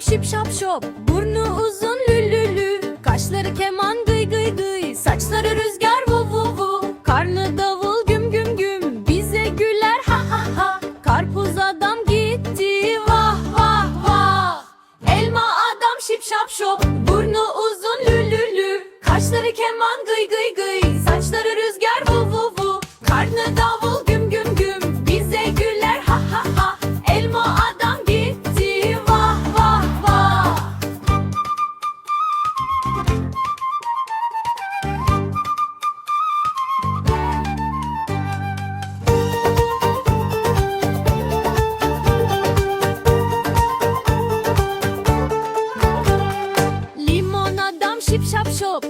adam şip şap şop Burnu uzun lülülü. Kaşları keman gıy gıy gıy Saçları rüzgar vu vu vu. Karnı davul güm güm güm Bize güler ha ha ha. Karpuz adam gitti vah vah vah. Elma adam şip şap şop Burnu uzun lülülü. Kaşları keman gıy gıy gıy Saçları rüzgar Şip şap şop.